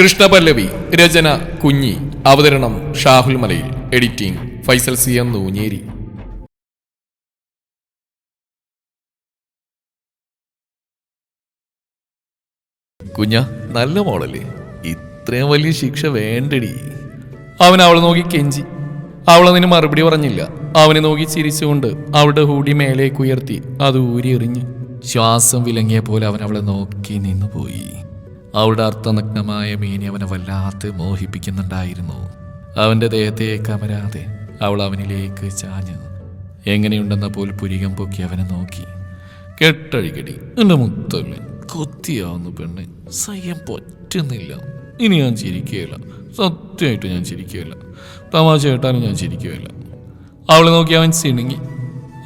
കൃഷ്ണപല്ലവി രചന കുഞ്ഞി അവതരണം Shahul Malayil editing Faisal C M Noonjeri. കുഞ്ഞ നല്ല മോളല്ലേ? ഇത്രയും വലിയ ശിക്ഷ വേണ്ടടി. അവൻ അവളെ നോക്കി കെഞ്ചി. അവൾ അതിന് മറുപടി പറഞ്ഞില്ല. അവനെ നോക്കി ചിരിച്ചുകൊണ്ട് അവളുടെ ഹൂടി മേലേക്ക് ഉയർത്തി അത് ഊരി എറിഞ്ഞു ശ്വാസം വിലങ്ങിയ പോലെ അവൻ അവളെ നോക്കി നിന്നുപോയി. അവളുടെ അർത്ഥനഗ്നമായ മീനി അവനെ വല്ലാതെ മോഹിപ്പിക്കുന്നുണ്ടായിരുന്നു. അവന്റെ ദേഹത്തെ കമരാതെ അവൾ അവനിലേക്ക് ചാഞ്ഞു. എങ്ങനെയുണ്ടെന്ന പോൽ പുരികം പൊക്കി അവനെ നോക്കി. കെട്ടഴിക്കടി എന്റെ മുത്തല്ല കൊത്തിയാവുന്നു പെണ്ണ് സയ്യം പറ്റുന്നില്ല. ഇനി ഞാൻ ചിരിക്കുകയില്ല. സത്യമായിട്ട് ഞാൻ ചിരിക്കുകയില്ല. തമാശ കേട്ടാലും ഞാൻ ചിരിക്കുകയില്ല. അവളെ നോക്കി അവൻ ചിണുങ്ങി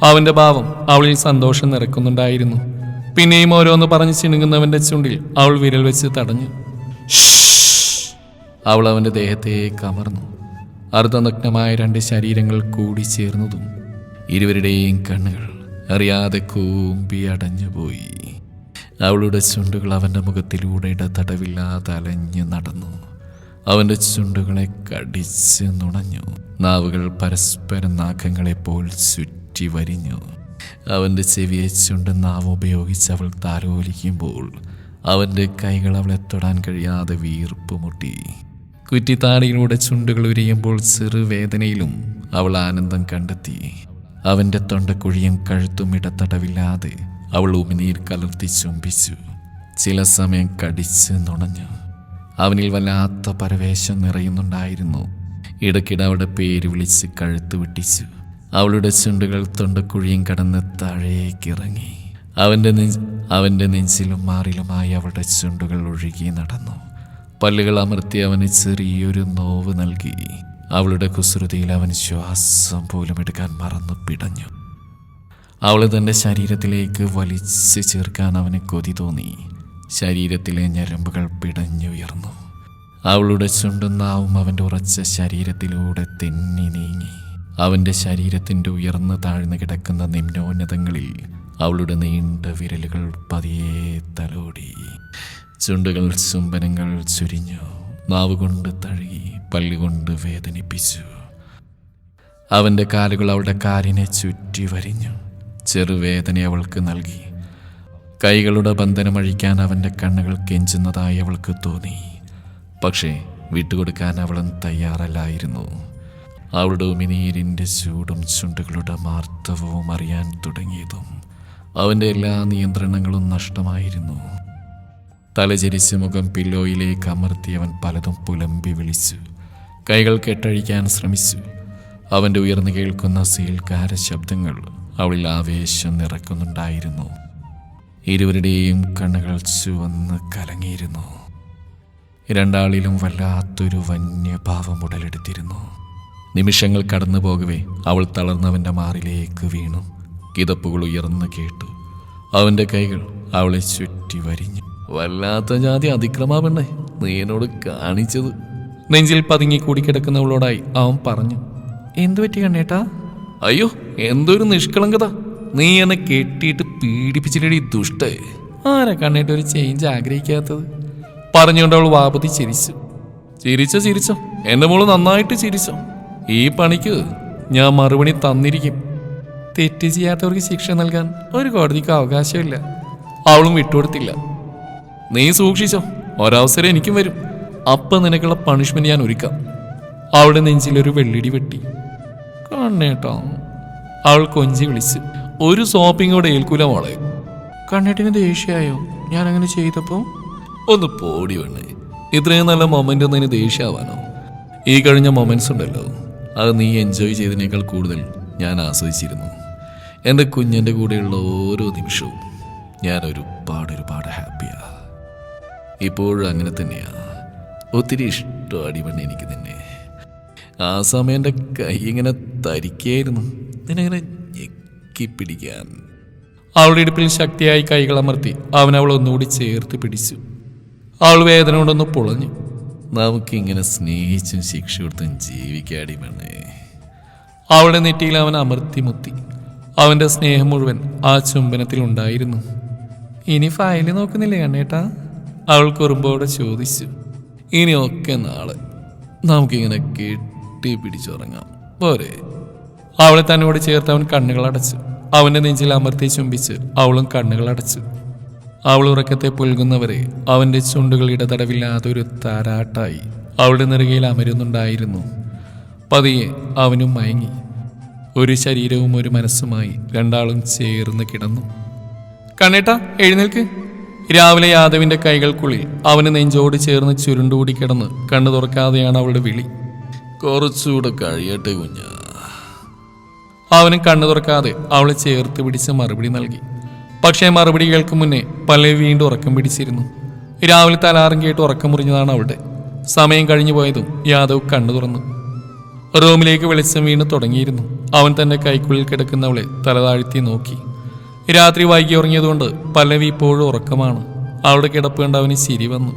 അവന്റെ ഭാവം അവളിൽ സന്തോഷം നിറക്കുന്നുണ്ടായിരുന്നു. പിന്നെയും ഓരോന്ന് പറഞ്ഞ് ചിണുങ്ങുന്നവന്റെ ചുണ്ടിൽ അവൾ വിരൽ വെച്ച് തടഞ്ഞു. അവൾ അവന്റെ ദേഹത്തെ കമർന്നു അർദ്ധനഗ്നമായ രണ്ട് ശരീരങ്ങൾ കൂടി ചേർന്നതും ഇരുവരുടെയും കണ്ണുകൾ അറിയാതെ കൂമ്പി അടഞ്ഞുപോയി അവളുടെ ചുണ്ടുകൾ അവന്റെ മുഖത്തിലൂടെ ഇടതടവില്ലാതെ അലഞ്ഞു നടന്നു. അവന്റെ ചുണ്ടുകളെ കടിച്ച് നുണഞ്ഞു. നാവുകൾ പരസ്പരം നാഗങ്ങളെപ്പോൾ ചുറ്റി വരിഞ്ഞു. അവന്റെ ചെവിയെ ചുണ്ട് നാവ് ഉപയോഗിച്ച് അവൾ താരോലിക്കുമ്പോൾ അവന്റെ കൈകൾ അവളെ തൊടാൻ കഴിയാതെ വീർപ്പ് മുട്ടി. കുറ്റിത്താടിയിലൂടെ ചുണ്ടുകൾ ഉരിയുമ്പോൾ ചെറുവേദനയിലും അവൾ ആനന്ദം കണ്ടെത്തി. അവന്റെ തൊണ്ടക്കുഴിയും കഴുത്തും ഇടത്തടവില്ലാതെ അവൾ ഉമിനീർ കലർത്തി ചുംബിച്ചു. ചില സമയം കടിച്ച് നുണഞ്ഞു. അവനിൽ വല്ലാത്ത പരവേശം നിറയുന്നുണ്ടായിരുന്നു. ഇടയ്ക്കിടെ അവളുടെ പേര് വിളിച്ച് കഴുത്ത് വെട്ടിച്ചു. അവളുടെ ചുണ്ടുകൾ തൊണ്ടക്കുഴിയും കടന്ന് താഴേക്കിറങ്ങി. അവന്റെ നെഞ്ച് അവന്റെ നെഞ്ചിലും മാറിലുമായി അവളുടെ ചുണ്ടുകൾ ഒഴുകി നടന്നു. പല്ലുകൾ അമർത്തി അവന് ചെറിയൊരു നോവ് നൽകി. അവളുടെ കുസൃതിയിൽ അവൻ ശ്വാസം പോലും എടുക്കാൻ മറന്നു പിടഞ്ഞു. അവൾ തന്റെ ശരീരത്തിലേക്ക് വലിച്ചു ചേർക്കാൻ അവന് കൊതി തോന്നി. ശരീരത്തിലെ ഞരമ്പുകൾ പിടഞ്ഞുയർന്നു. അവളുടെ ചുണ്ടും നാവും അവന്റെ ഉറച്ച ശരീരത്തിലൂടെ തെന്നി നീങ്ങി. അവന്റെ ശരീരത്തിന്റെ ഉയർന്നു താഴ്ന്നു കിടക്കുന്ന നിമ്നോന്നതങ്ങളിൽ അവളുടെ നീണ്ട വിരലുകൾ പതിയെ തലോടി. ചുണ്ടുകൾ ചുംബനങ്ങൾ ചുരിഞ്ഞു. നാവുകൊണ്ട് തഴുകി പല്ലുകൊണ്ട് വേദനിപ്പിച്ചു. അവന്റെ കാലുകൾ അവളുടെ കാലിനെ ചുറ്റി വരിഞ്ഞു. ചെറുവേദന അവൾക്ക് നൽകി. കൈകളുടെ ബന്ധനമഴിക്കാൻ അവന്റെ കണ്ണുകൾ കെഞ്ചുന്നതായി അവൾക്ക് തോന്നി. പക്ഷേ വിട്ടുകൊടുക്കാൻ അവളും തയ്യാറല്ലായിരുന്നു. അവളുടെ ഉമിനീരിന്റെ ചൂടും ചുണ്ടുകളുടെ മാർത്തവവും അറിയാൻ തുടങ്ങിയതും അവന്റെ എല്ലാ നിയന്ത്രണങ്ങളും നഷ്ടമായിരുന്നു. തലചരിച്ച് മുഖം പില്ലോയിലേക്ക് അമർത്തി അവൻ പലതും പുലമ്പി വിളിച്ചു. കൈകൾ കെട്ടഴിക്കാൻ ശ്രമിച്ചു. അവന്റെ ഉയർന്നു കേൾക്കുന്ന സീൽക്കാര ശബ്ദങ്ങൾ അവളിൽ ആവേശം നിറക്കുന്നുണ്ടായിരുന്നു. ഇരുവരുടെയും കണ്ണുകൾ ചുവന്ന് കലങ്ങിയിരുന്നു. രണ്ടാളിലും വല്ലാത്തൊരു വന്യഭാവം ഉടലെടുത്തിരുന്നു. നിമിഷങ്ങൾ കടന്നു പോകവേ. അവൾ തളർന്നവന്റെ മാറിലേക്ക് വീണു. കിതപ്പുകൾ ഉയർന്നു കേട്ടു. അവന്റെ കൈകൾ അവളെ ചുറ്റി വരിഞ്ഞു. വല്ലാത്ത ജാതി അതിക്രമാ പെണ്ണേ നീ എന്നോട് കാണിച്ചത്. നെഞ്ചിൽ പതുങ്ങി കൂടിക്കിടക്കുന്നവളോടായി അവൻ പറഞ്ഞു എന്തു പറ്റി കണ്ണേട്ടാ? അയ്യോ എന്തൊരു നിഷ്കളങ്കത. നീ എന്നെ കെട്ടിയിട്ട് പീഡിപ്പിച്ചിട്ടടി ദുഷ്ടേ. ആരാ കണ്ണേട്ട ഒരു ചേഞ്ച് ആഗ്രഹിക്കാത്തത്? പറഞ്ഞുകൊണ്ട് അവൾ വാപതി ചിരിച്ചു. ചിരിച്ചോ ചിരിച്ചോ. എന്റെ മോൾ നന്നായിട്ട് ചിരിച്ചോ. ഈ പണിക്ക് ഞാൻ മറുപടി തന്നിരിക്കും. തെറ്റ് ചെയ്യാത്തവർക്ക് ശിക്ഷ നൽകാൻ ഒരു കോടതിക്ക് അവകാശമില്ല. അവളും വിട്ടുകൊടുത്തില്ല. നീ സൂക്ഷിച്ചോ ഒരവസരം എനിക്കും വരും. അപ്പം നിനക്കുള്ള പണിഷ്മെന്റ് ഞാൻ ഒരുക്കാം. അവളുടെ നെഞ്ചിലൊരു വെള്ളിടി വെട്ടി. കണ്ണേട്ടോ അവൾ കൊഞ്ചി വിളിച്ച് ഒരു സോപ്പിംഗ് കൂടെ ഏൽക്കൂല മോളെ. കണ്ണേട്ടിന് ദേഷ്യമായോ ഞാൻ അങ്ങനെ ചെയ്തപ്പോ? ഒന്ന് പോടി വേണേ ഇത്രയും നല്ല മൊമെന്റ് ഒന്നിന് ദേഷ്യാവാനോ? ഈ കഴിഞ്ഞ മൊമെന്റ്സ് ഉണ്ടല്ലോ അത് നീ എൻജോയ് ചെയ്തതിനേക്കാൾ കൂടുതൽ ഞാൻ ആസ്വദിച്ചിരുന്നു. എന്റെ കുഞ്ഞിന്റെ കൂടെയുള്ള ഓരോ നിമിഷവും ഞാൻ ഒരുപാട് ഒരുപാട് ഹാപ്പിയാണ് ഇപ്പോഴും അങ്ങനെ തന്നെയാണ് ഒത്തിരി ഇഷ്ടം അടിപണി എനിക്ക് നിന്നെ. ആ സമയം എന്റെ കൈ ഇങ്ങനെ തരിക്കായിരുന്നു. നിന്നെങ്ങനെ ഞെക്കിപ്പിടിക്കാൻ അവളുടെ ഇടുപ്പിൽ ശക്തിയായി കൈകൾ അമർത്തി ചേർത്ത് പിടിച്ചു. അവൾ വേദന കൊണ്ടൊന്ന് പൊളഞ്ഞു. നമുക്കിങ്ങനെ സ്നേഹിച്ചും ശിക്ഷ കൊടുത്തും ജീവിക്കാടി പെണ്ണേ അവളുടെ നെറ്റിയിൽ അവൻ അമർത്തി മുത്തി. അവന്റെ സ്നേഹം മുഴുവൻ ആ ചുംബനത്തിൽ ഉണ്ടായിരുന്നു. ഇനി ഫയൽ നോക്കുന്നില്ലേ കണ്ണേട്ടാ? അവൾ കുറുമ്പോടെ ചോദിച്ചു. ഇനിയൊക്കെ നാളെ നമുക്കിങ്ങനെ കെട്ടി പിടിച്ചുറങ്ങാം പോരെ. അവളെ തന്നോട് ചേർത്ത് അവൻ കണ്ണുകളടച്ചു. അവന്റെ നെഞ്ചിൽ അമർത്തി ചുംബിച്ച് അവളും കണ്ണുകൾ അടച്ചു അവൾ ഉറക്കത്തെ പുൽകുന്നവരെ അവന്റെ ചുണ്ടുകൾ ഇടതടവില്ലാതെ ഒരു താരാട്ടായി അവളുടെ നെറുകയിൽ അമരുന്നുണ്ടായിരുന്നു. പതിയെ അവനും മയങ്ങി. ഒരു ശരീരവും ഒരു മനസ്സുമായി രണ്ടാളും ചേർന്ന് കിടന്നു. കണ്ണേട്ട എഴുന്നേൽക്ക്. രാവിലെ യാദവിന്റെ കൈകൾക്കുള്ളിൽ അവന് നെഞ്ചോട് ചേർന്ന് ചുരുണ്ടുകൂടി കിടന്ന് കണ്ണു തുറക്കാതെയാണ് അവളുടെ വിളി. കുറച്ചുകൂടെ കഴിയട്ടെ കുഞ്ഞ. അവനും കണ്ണു തുറക്കാതെ അവളെ ചേർത്ത് പിടിച്ച് മറുപടി നൽകി. പക്ഷേ മറുപടി കേൾക്കും മുന്നേ പല്ലവി വീണ്ടും ഉറക്കം പിടിച്ചിരുന്നു. രാവിലെ തലാറും കേട്ട് ഉറക്കം മുറിഞ്ഞതാണ് അവിടെ സമയം കഴിഞ്ഞു പോയതും യാദവ് കണ്ണു തുറന്നു. റൂമിലേക്ക് വെളിച്ചം വീണ് തുടങ്ങിയിരുന്നു. അവൻ തന്റെ കൈക്കുള്ളിൽ കിടക്കുന്നവളെ തലതാഴ്ത്തി നോക്കി. രാത്രി വൈകി ഉറങ്ങിയതുകൊണ്ട് പല്ലവി ഇപ്പോഴും ഉറക്കമാണ്. അവളുടെ കിടപ്പ് കണ്ട് അവന് ശരി വന്നു.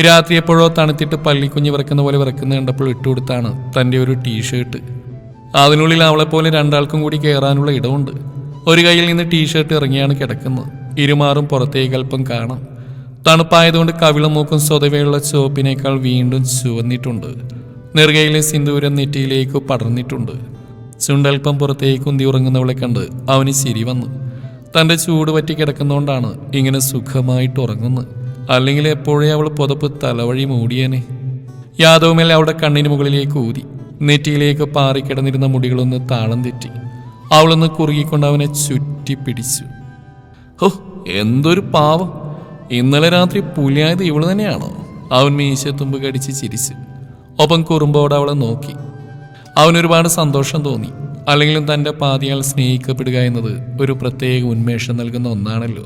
രാത്രി എപ്പോഴോ തണുത്തിട്ട് പള്ളിക്കുഞ്ഞ് വിറക്കുന്ന പോലെ വിറക്കുന്ന കണ്ടപ്പോൾ ഇട്ടുകൊടുത്താണ് തന്റെ ഒരു ടീഷർട്ട്. അതിനുള്ളിൽ അവളെപ്പോലെ രണ്ടാൾക്കും കൂടി കയറാനുള്ള ഇടമുണ്ട്. ഒരു കയ്യിൽ നിന്ന് ടീഷർട്ട് ഇറങ്ങിയാണ് കിടക്കുന്നത്. ഇരുമാറും പുറത്തേക്ക് അല്പം കാണാം. തണുപ്പായതുകൊണ്ട് കവിളും മൂക്കും സ്വതവേയുള്ള ചുവപ്പിനേക്കാൾ വീണ്ടും ചുവന്നിട്ടുണ്ട്. നെറുകയിലെ സിന്ദൂരം നെറ്റിയിലേക്ക് പടർന്നിട്ടുണ്ട്. ചുണ്ടൽപ്പം പുറത്തേക്ക് ഉന്തി ഉറങ്ങുന്നവളെ കണ്ട് അവന് ചിരി വന്നു. തന്റെ ചൂട് പറ്റി കിടക്കുന്നതുകൊണ്ടാണ് ഇങ്ങനെ സുഖമായിട്ട് ഉറങ്ങുന്നത്. അല്ലെങ്കിൽ എപ്പോഴേ അവൾ പുതപ്പ് തലവഴി മൂടിയേനെ. യാദവുമേൽ അവളുടെ കണ്ണിന് മുകളിലേക്ക് ഊതി. നെറ്റിയിലേക്ക് പാറിക്കിടന്നിരുന്ന മുടികളൊന്ന് താളം തെറ്റി. അവളൊന്ന് കുറുകിക്കൊണ്ട് അവനെ ചുറ്റി പിടിച്ചു ഹോ എന്തൊരു പാവം. ഇന്നലെ രാത്രി പുലിയായത് ഇവൾ തന്നെയാണോ? അവൻ മീശത്തുമ്പ് കടിച്ച് ചിരിച്ചു. ഒപ്പം കുറുമ്പോടെ അവളെ നോക്കി. അവനൊരുപാട് സന്തോഷം തോന്നി. അല്ലെങ്കിലും തന്റെ പാതിയാൽ സ്നേഹിക്കപ്പെടുക എന്നത് ഒരു പ്രത്യേക ഉന്മേഷം നൽകുന്ന ഒന്നാണല്ലോ.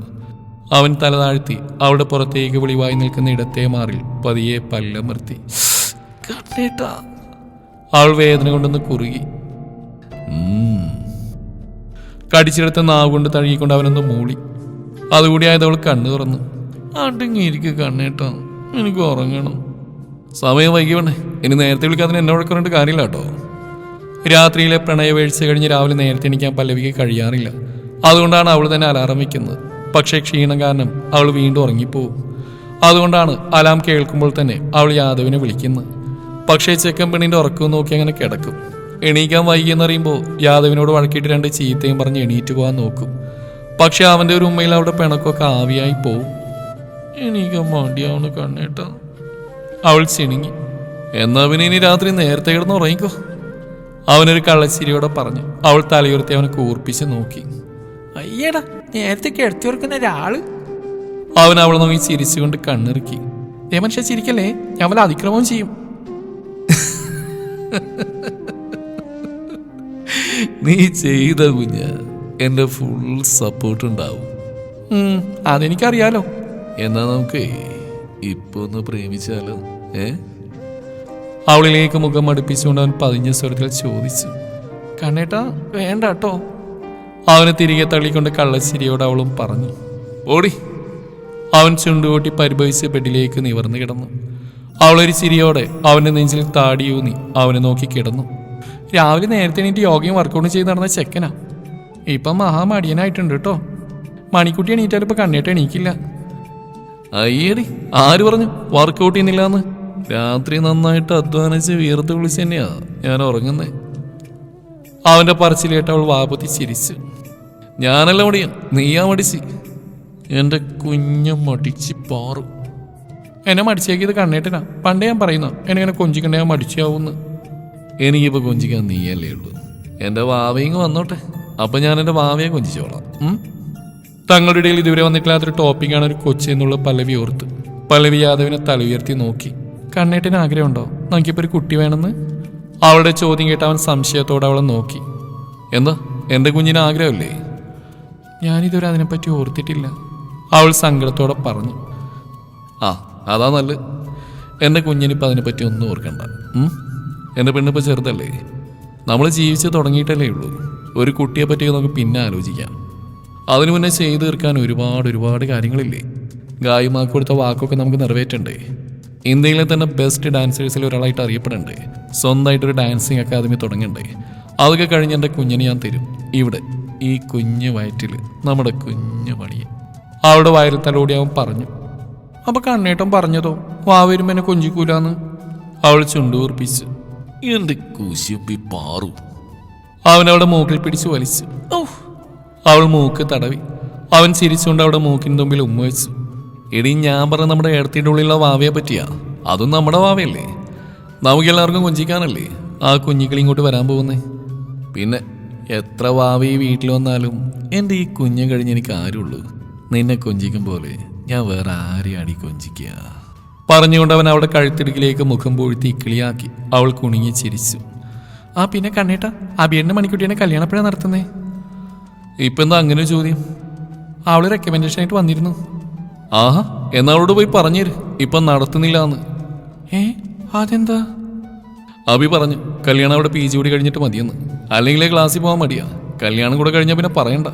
അവൻ തല താഴ്ത്തി അവളുടെ പുറത്തേക്ക് വിളിവായി നിൽക്കുന്ന ഇടത്തെ മാറിൽ പതിയെ പല്ലമർത്തി കണ്ണേട്ടാ അവൾ വേദന കൊണ്ടൊന്ന് കുറുകി. കടിച്ചെടുത്ത നാവ് കൊണ്ട് തഴുകിക്കൊണ്ട് അവനൊന്ന് മൂളി. അതുകൂടി ആയത് അവൾ കണ്ണു തുറന്നു. അടങ്ങിയിരിക്കുക കണ്ണേട്ടോ എനിക്ക് ഉറങ്ങണം. സമയം വൈകി വേണേ ഇനി നേരത്തെ വിളിക്കാതിന് എന്നെ വിളിക്കാറുണ്ട് കാര്യമില്ല കേട്ടോ. രാത്രിയിലെ പ്രണയവേഴ്ച കഴിഞ്ഞ് രാവിലെ നേരത്തെ എണീക്കാൻ പല്ലവിക്ക് കഴിയാറില്ല. അതുകൊണ്ടാണ് അവൾ തന്നെ അലാറം വയ്ക്കുന്നത് പക്ഷേ ക്ഷീണം കാരണം അവൾ വീണ്ടും ഉറങ്ങിപ്പോവും. അതുകൊണ്ടാണ് അലാം കേൾക്കുമ്പോൾ തന്നെ അവൾ യാദവിനെ വിളിക്കുന്നത്. പക്ഷേ ചെക്കൻ പെണ്ണിന്റെ ഉറക്കവും നോക്കി അങ്ങനെ കിടക്കും. എണീക്കാൻ വൈകിയെന്ന് അറിയുമ്പോൾ യാദവിനോട് വഴക്കിയിട്ട് രണ്ട് ചീത്തയും പറഞ്ഞ് എണീറ്റ് പോകാൻ നോക്കും. പക്ഷെ അവന്റെ ഒരു ഉമ്മയിൽ അവിടെ പിണക്കൊക്കെ ആവിയായി പോവും. എണീക്കാൻ മടിയാവണ് കണ്ണേട്ട. അവൾ ചിണുങ്ങി. എന്നാ പിന്നെ ഇനി രാത്രി നേരത്തെ കിടന്ന് ഉറങ്ങിക്കോ. അവനൊരു കള്ളച്ചിരിയോടെ പറഞ്ഞു. അവൾ തലയുയർത്തി അവനെ കൂർപ്പിച്ച് നോക്കി. അയ്യടാ നേരത്തെ കിടത്തി ഓർക്കുന്ന ഒരാൾ. അവൻ അവളെ നോക്കി ചിരിച്ചുകൊണ്ട് കണ്ണിറുക്കി. ഏ മനുഷ്യ ചിരിക്കല്ലേ? ഞാൻ വല്ല അതിക്രമവും ചെയ്യും. നീ ചെയ്ത കുഞ്ഞ് എന്റെ ഫുൾ സപ്പോർട്ട് ഉണ്ടാവും. അതെനിക്കറിയാലോ. എന്നാ നമുക്ക് ഇപ്പൊ ഒന്ന് പ്രേമിച്ചാലോ? ഏ? അവളിലേക്ക് മുഖം അടുപ്പിച്ചുകൊണ്ട് അവൻ പതിഞ്ഞ സ്വരത്തിൽ ചോദിച്ചു. കണ്ണേട്ടാ വേണ്ട കേട്ടോ. അവനെ തിരികെ തള്ളിക്കൊണ്ട് കള്ളശ്ശേരിയോട് അവളും പറഞ്ഞു. ഓടി. അവൻ ചുണ്ടുകൂട്ടി പരിഭവിച്ച് ബെഡിലേക്ക് നിവർന്നു കിടന്നു. അവളൊരു ചിരിയോടെ അവന്റെ നെഞ്ചിൽ താടിയൂന്നി അവനെ നോക്കി കിടന്നു. രാവിലെ നേരത്തെ എണീറ്റ് യോഗയും വർക്കൗട്ടും ചെയ്ത് നടന്ന ചെക്കനാ. ഇപ്പം മഹാമടിയനായിട്ടുണ്ട് കേട്ടോ മണിക്കുട്ടി എണീറ്റാലും കണ്ണേട്ട് കണ്ണേട്ട എണീക്കില്ല. അയ്യേടി ആര് പറഞ്ഞു വർക്കൗട്ട് ചെയ്യുന്നില്ലാന്ന്? രാത്രി നന്നായിട്ട് അധ്വാനിച്ച് വീർത്ത് വിളിച്ച് തന്നെയാ ഞാൻ ഉറങ്ങുന്നത് അവന്റെ പറച്ചിലേട്ട് അവൾ വാപത്തി ചിരിച്ചു. ഞാനല്ല മടിയ നീയാ മടിച്ച്. എന്റെ കുഞ്ഞ് മടിച്ച് പാറും. എന്നെ മടിച്ചേക്കിയത് കണ്ണേട്ടനാ. പണ്ടേ ഞാൻ പറയുന്ന എന്നെ ഇങ്ങനെ കൊഞ്ചിക്കണ്ടേ ഞാൻ മടിച്ചാവൂന്ന് എനിക്കിപ്പോ കൊഞ്ചിക്കാൻ നീയല്ലേ ഉള്ളൂ. എന്റെ വാവയിങ് വന്നോട്ടെ. അപ്പൊ ഞാൻ എന്റെ വാവയെ കൊഞ്ചിച്ചോളാം. തങ്ങളുടെ ഇടയിൽ ഇതുവരെ വന്നിട്ടില്ലാത്തൊരു ടോപ്പിക്കാണ് ഒരു കൊച്ചി എന്നുള്ള പല്ലവി ഓർത്ത് പല്ലവി യാദവിനെ തല ഉയർത്തി നോക്കി. കണ്ണേട്ടിന് ആഗ്രഹമുണ്ടോ? നമുക്കിപ്പോൾ ഒരു കുട്ടി വേണമെന്ന്? അവളുടെ ചോദ്യം കേട്ട് അവൻ സംശയത്തോടെ അവളെ നോക്കി. എന്താ? എന്റെ കുഞ്ഞിന് ആഗ്രഹമില്ലേ? ഞാനിതുവരെ അതിനെപ്പറ്റി ഓർത്തിട്ടില്ല. അവൾ സങ്കടത്തോടെ പറഞ്ഞു. ആ അതാ നല്ല എന്റെ കുഞ്ഞിനിപ്പോൾ അതിനെപ്പറ്റി ഒന്നും ഓർക്കണ്ട? എന്റെ പെണ്ണിപ്പോൾ ചെറുതല്ലേ? നമ്മൾ ജീവിച്ച് തുടങ്ങിയിട്ടല്ലേ ഉള്ളൂ. ഒരു കുട്ടിയെ പറ്റി നമുക്ക് പിന്നെ ആലോചിക്കാം. അതിനു മുന്നേ ചെയ്തു തീർക്കാൻ ഒരുപാട് ഒരുപാട് കാര്യങ്ങളില്ലേ? ഗായിമാർക്ക് കൊടുത്ത വാക്കൊക്കെ നമുക്ക് നിറവേറ്റണ്ടേ? ഇന്ത്യയിലെ തന്നെ ബെസ്റ്റ് ഡാൻസേഴ്സിൽ ഒരാളായിട്ട് അറിയപ്പെടണ്ടേ? സ്വന്തമായിട്ടൊരു ഡാൻസിങ് അക്കാദമി തുടങ്ങണ്ടേ? അതൊക്കെ കഴിഞ്ഞ് എന്റെ കുഞ്ഞിനെ ഞാൻ തരും. ഇവിടെ ഈ കുഞ്ഞു വയറ്റിൽ നമ്മുടെ കുഞ്ഞു പണിയെ. അവളുടെ വയറിൽ തലോടി അവൻ പറഞ്ഞു. അപ്പൊ കണ്ണേട്ടൻ പറഞ്ഞതോ? വാ വരുമ്പോ എന്നെ കൊഞ്ചിക്കൂലാന്ന്. അവൾ ചുണ്ടൂർപ്പിച്ചു എന്റെ കുശുമ്പി പാറു. അവൻ അവളുടെ മൂക്കിൽ പിടിച്ചു വലിച്ചു. അവൾ മൂക്ക് തടവി. അവൻ ചിരിച്ചുകൊണ്ട് അവളുടെ മൂക്കിന് തുമ്പിൽ ഉമ്മ വെച്ചു. എടി ഞാൻ പറഞ്ഞ നമ്മുടെ ഏടത്തിന്റെ ഉള്ളിലുള്ള വാവയെ പറ്റിയാ? അതും നമ്മുടെ വാവയല്ലേ? നമുക്ക് എല്ലാവർക്കും കൊഞ്ചിക്കാനല്ലേ? ആ കുഞ്ഞിക്കിളി ഇങ്ങോട്ട് വരാൻ പോകുന്നേ? പിന്നെ എത്ര വാവ ഈ വീട്ടിൽ വന്നാലും എന്റെ ഈ കുഞ്ഞ് കഴിഞ്ഞ് എനിക്ക് ആരുള്ളൂ. നിന്നെ കൊഞ്ചിക്കും പോലെ ഞാൻ വേറെ ആരെയാണ് ഈ കൊഞ്ചിക്കുക. പറഞ്ഞുകൊണ്ട് അവൻ അവളുടെ കഴുത്തിടുക്കിലേക്ക് മുഖം പൂഴ്ത്തി ഇക്കിളിയാക്കി അവൾ കുണുങ്ങി ചിരിച്ചു. ആ പിന്നെ കണ്ണേട്ട അബിയന്റെ മണിക്കുട്ടിയെ കല്യാണപ്പഴ നടത്തുന്നേ? ഇപ്പം എന്താ അങ്ങനെ ചോദ്യം? അവൾ റെക്കമെൻഡേഷൻ ആയിട്ട് വന്നിരുന്നു. ആഹാ എന്നാ അവളോട് പോയി പറഞ്ഞേര്. ഇപ്പം നടത്തുന്നില്ല എന്ന് ഏ അതെന്താ? അഭി പറഞ്ഞു കല്യാണം അവിടെ പി ജി കൂടി കഴിഞ്ഞിട്ട് മതിയെന്ന്. അല്ലെങ്കിൽ ക്ലാസ്സിൽ പോകാൻ മടിയാ. കല്യാണം കൂടെ കഴിഞ്ഞാൽ പിന്നെ പറയണ്ട.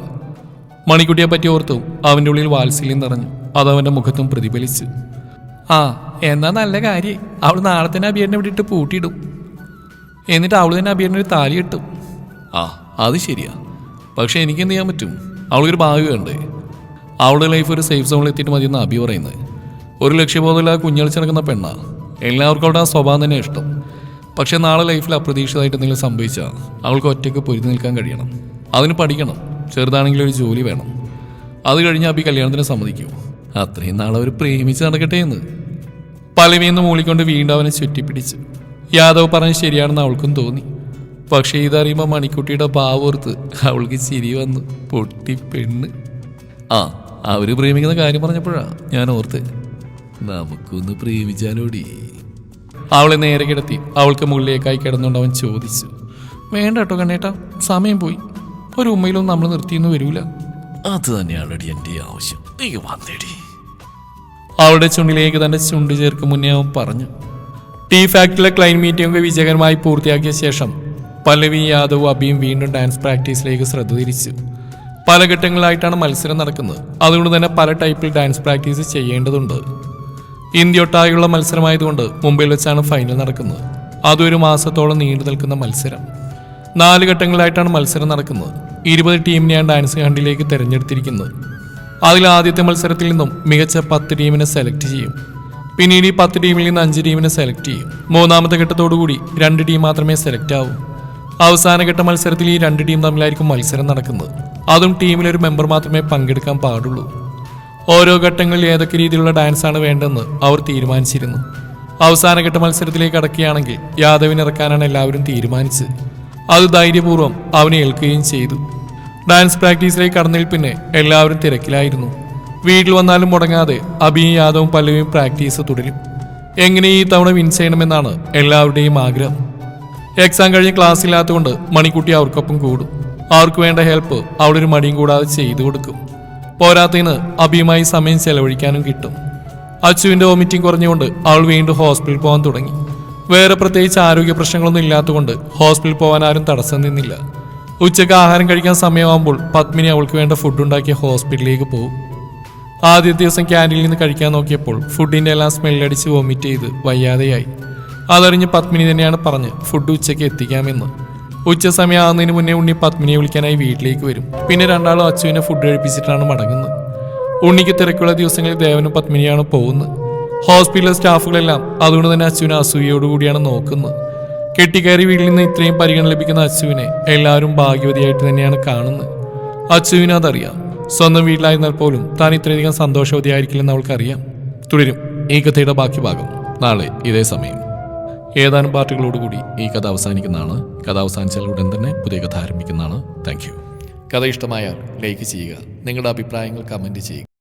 മണിക്കുട്ടിയെ പറ്റി ഓർത്തു അവന്റെ ഉള്ളിൽ വാത്സല്യം നിറഞ്ഞു. അത് അവന്റെ മുഖത്തും പ്രതിഫലിച്ചു. ആ എന്നാ നല്ല കാര്യം. അവൾ നാളെ തന്നെ അബിയനെ വിട്ടിട്ട് പൂട്ടിയിടും. എന്നിട്ട് അവൾ തന്നെ അബിയനെ ഒരു താലി കിട്ടും. ആ അത് ശരിയാ. പക്ഷെ എനിക്ക് എന്ത് ചെയ്യാൻ പറ്റും? അവൾക്കൊരു ഭാവി വേണ്ടേ അവളുടെ ലൈഫ് ഒരു സേഫ് സോണിൽ എത്തിയിട്ട് മതിയെന്ന് അബി പറയുന്നത്. ഒരു ലക്ഷ്യബോധമില്ല കുഞ്ഞളിച്ച് നടക്കുന്ന പെണ്ണാ. എല്ലാവർക്കും അവിടെ ആ സ്വഭാവം തന്നെ ഇഷ്ടം. പക്ഷെ നാളെ ലൈഫിൽ അപ്രതീക്ഷിതമായിട്ട് എന്തെങ്കിലും സംഭവിച്ചാൽ അവൾക്ക് ഒറ്റയ്ക്ക് പൊരുതി നിൽക്കാൻ കഴിയണം. അതിന് പഠിക്കണം. ചെറുതാണെങ്കിലും ഒരു ജോലി വേണം. അത് കഴിഞ്ഞ് അബി കല്യാണത്തിന് സമ്മതിക്കൂ. അത്രയും നാളെ അവർ പ്രേമിച്ച് നടക്കട്ടെ എന്ന്. പലവിയെന്ന് മൂളിക്കൊണ്ട് വീണ്ടും അവനെ ചുറ്റിപ്പിടിച്ചു. യാദവ് പറഞ്ഞ് ശരിയാണെന്ന് അവൾക്കും തോന്നി. പക്ഷേ ഇതറിയുമ്പോൾ മണിക്കുട്ടിയുടെ ഭാവോർത്ത് അവൾക്ക് ചിരി വന്നു. പൊട്ടി പെണ്ണ്. ആ അവർ പ്രേമിക്കുന്ന കാര്യം പറഞ്ഞപ്പോഴാ ഞാൻ ഓർത്ത്. നമുക്കൊന്ന് പ്രേമിച്ചാലോടി. അവളെ നേരെ കിടത്തി അവൾക്ക് മുകളിലേക്കായി കിടന്നുകൊണ്ട് അവൻ ചോദിച്ചു. വേണ്ട കേട്ടോ കണ്ണേട്ടാ സമയം പോയി. ഒരു ഉമ്മയിലൊന്നും നമ്മൾ നിർത്തിയെന്ന് വരൂല. അത് തന്നെയാണടി എന്റെ ആവശ്യം. നീ വന്നേടി. അവളുടെ ചുണ്ടിലേക്ക് തന്റെ ചുണ്ട് ചേർക്ക് മുന്നേ അവൻ പറഞ്ഞു ടീ ഫാക്ടറിലെ ക്ലൈന്റ് മീറ്റിംഗ് വിജയകരമായി പൂർത്തിയാക്കിയ ശേഷം പല്ലവി യാദവ് അബിയും വീണ്ടും ഡാൻസ് പ്രാക്ടീസിലേക്ക് ശ്രദ്ധ തിരിച്ചു. പല ഘട്ടങ്ങളിലായിട്ടാണ് മത്സരം നടക്കുന്നത്. അതുകൊണ്ട് തന്നെ പല ടൈപ്പിൽ ഡാൻസ് പ്രാക്ടീസ് ചെയ്യേണ്ടതുണ്ട്. ഇന്ത്യയൊട്ടായുള്ള മത്സരമായതുകൊണ്ട് മുംബൈയിൽ വെച്ചാണ് ഫൈനൽ നടക്കുന്നത്. അതൊരു മാസത്തോളം നീണ്ടു നിൽക്കുന്ന മത്സരം. നാല് ഘട്ടങ്ങളിലായിട്ടാണ് മത്സരം നടക്കുന്നത്. ഇരുപത് ടീമിനെയാണ് ഡാൻസ് ഹണ്ടിലേക്ക് തിരഞ്ഞെടുത്തിരിക്കുന്നത്. അതിൽ ആദ്യത്തെ മത്സരത്തിൽ നിന്നും മികച്ച പത്ത് ടീമിനെ സെലക്ട് ചെയ്യും. പിന്നീട് ഈ പത്ത് ടീമിൽ നിന്ന് അഞ്ച് ടീമിനെ സെലക്ട് ചെയ്യും. മൂന്നാമത്തെ ഘട്ടത്തോടുകൂടി രണ്ട് ടീം മാത്രമേ സെലക്ട് ആവൂ. അവസാന ഘട്ട മത്സരത്തിൽ ഈ രണ്ട് ടീം തമ്മിലായിരിക്കും മത്സരം നടക്കുന്നത്. അതും ടീമിൽ ഒരു മെമ്പർ മാത്രമേ പങ്കെടുക്കാൻ പാടുള്ളൂ. ഓരോ ഘട്ടങ്ങളിൽ ഏതൊക്കെ രീതിയിലുള്ള ഡാൻസാണ് വേണ്ടതെന്ന് അവർ തീരുമാനിച്ചിരുന്നു. അവസാന ഘട്ട മത്സരത്തിലേക്ക് അടക്കുകയാണെങ്കിൽ യാദവിനിറക്കാനാണ് എല്ലാവരും തീരുമാനിച്ചത്. അത് ധൈര്യപൂർവം അവനെ ഏൽക്കുകയും ചെയ്തു. ഡാൻസ് പ്രാക്ടീസിലേക്ക് കടന്നതിൽ പിന്നെ എല്ലാവരും തിരക്കിലായിരുന്നു. വീട്ടിൽ വന്നാലും മുടങ്ങാതെ അഭിയും യാദവും പല്ലവിയും പ്രാക്ടീസ് തുടരും. എങ്ങനെ ഈ തവണ വിൻ ചെയ്യണമെന്നാണ് എല്ലാവരുടെയും ആഗ്രഹം. എക്സാം കഴിഞ്ഞ് ക്ലാസ് ഇല്ലാത്തതുകൊണ്ട് മണിക്കുട്ടി അവർക്കൊപ്പം കൂടും. അവർക്ക് വേണ്ട ഹെൽപ്പ് അവളൊരു മടിയും കൂടാതെ ചെയ്തു കൊടുക്കും. പോരാത്തതിന് അഭിയുമായി സമയം ചെലവഴിക്കാനും കിട്ടും. അച്ചുവിന്റെ വോമിറ്റിംഗ് കുറഞ്ഞുകൊണ്ട് അവൾ വീണ്ടും ഹോസ്പിറ്റലിൽ പോകാൻ തുടങ്ങി. വേറെ പ്രത്യേകിച്ച് ആരോഗ്യ പ്രശ്നങ്ങളൊന്നും ഇല്ലാത്തതുകൊണ്ട് ഹോസ്പിറ്റലിൽ പോകാൻ ആരും തടസ്സം നിന്നില്ല. ഉച്ചയ്ക്ക് ആഹാരം കഴിക്കാൻ സമയമാകുമ്പോൾ പത്മിനി അവൾക്ക് വേണ്ട ഫുഡ് ഉണ്ടാക്കി ഹോസ്പിറ്റലിലേക്ക് പോകും. ആദ്യത്തെ ദിവസം ക്യാന്റീനിൽ നിന്ന് കഴിക്കാൻ നോക്കിയപ്പോൾ ഫുഡിന്റെ എല്ലാം സ്മെല്ലടിച്ച് വോമിറ്റ് ചെയ്ത് വയ്യാതെയായി. അതറിഞ്ഞ് പത്മിനി തന്നെയാണ് പറഞ്ഞ് ഫുഡ് ഉച്ചയ്ക്ക് എത്തിക്കാമെന്ന്. ഉച്ച സമയമാകുന്നതിന് മുന്നേ ഉണ്ണി പത്മിനിയെ വിളിക്കാനായി വീട്ടിലേക്ക് വരും. പിന്നെ രണ്ടാളും അച്ചുവിനെ ഫുഡ് കഴിപ്പിച്ചിട്ടാണ് മടങ്ങുന്നത്. ഉണ്ണിക്ക് തിരക്കുള്ള ദിവസങ്ങളിൽ ദേവനും പത്മിനിയാണ് പോകുന്നത്. ഹോസ്പിറ്റലിലെ സ്റ്റാഫുകളെല്ലാം അതുകൊണ്ട് തന്നെ അച്ചുവിനെ അസൂയയോടുകൂടിയാണ് നോക്കുന്നത്. കെട്ടിക്കയറി വീട്ടിൽ നിന്ന് ഇത്രയും പരിഗണന ലഭിക്കുന്ന അച്ചുവിനെ എല്ലാവരും ഭാഗ്യവതിയായിട്ട് തന്നെയാണ് കാണുന്നത്. അച്ചുവിന് അതറിയാം. സ്വന്തം വീട്ടിലായിരുന്നാൽ പോലും താൻ ഇത്രയധികം സന്തോഷവതിയായിരിക്കില്ലെന്ന് അവൾക്കറിയാം. തുടരും. ഈ കഥയുടെ ബാക്കി ഭാഗം. നാളെ ഇതേ സമയം. ഏതാനും പാർട്ടികളോടുകൂടി ഈ കഥ അവസാനിക്കുന്നതാണ്. കഥ അവസാനിച്ചാൽ ഉടൻ തന്നെ പുതിയ കഥ ആരംഭിക്കുന്നതാണ്. Thank you. കഥ ഇഷ്ടമായാൽ ലൈക്ക് ചെയ്യുക. നിങ്ങളുടെ അഭിപ്രായങ്ങൾ കമന്റ് ചെയ്യുക.